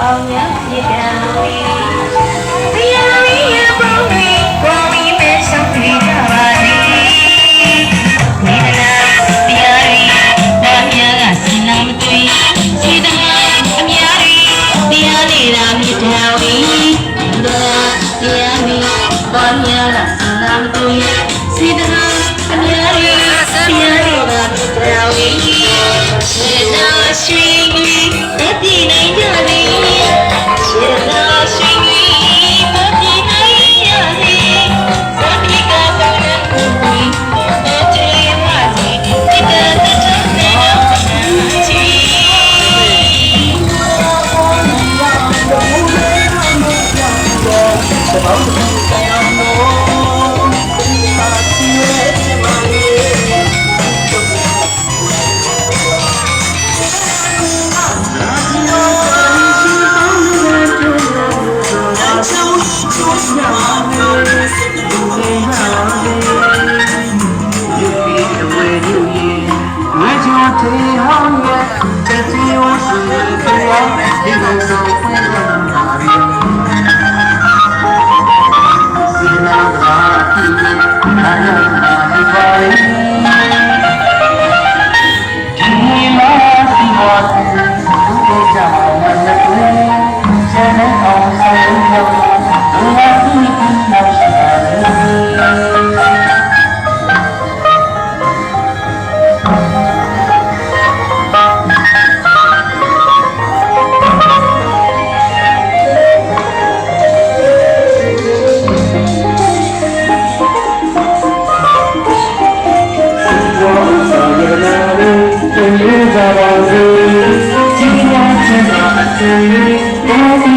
အောင်မြတ်ပြတော်ဝီ ကစင်နာမသွေးခြေတမအများကြီးတရားနေတာမြစ်တော်ဝီခြေ 今の声の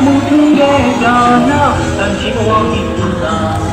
모든 게 다 나란 지구왕이 있다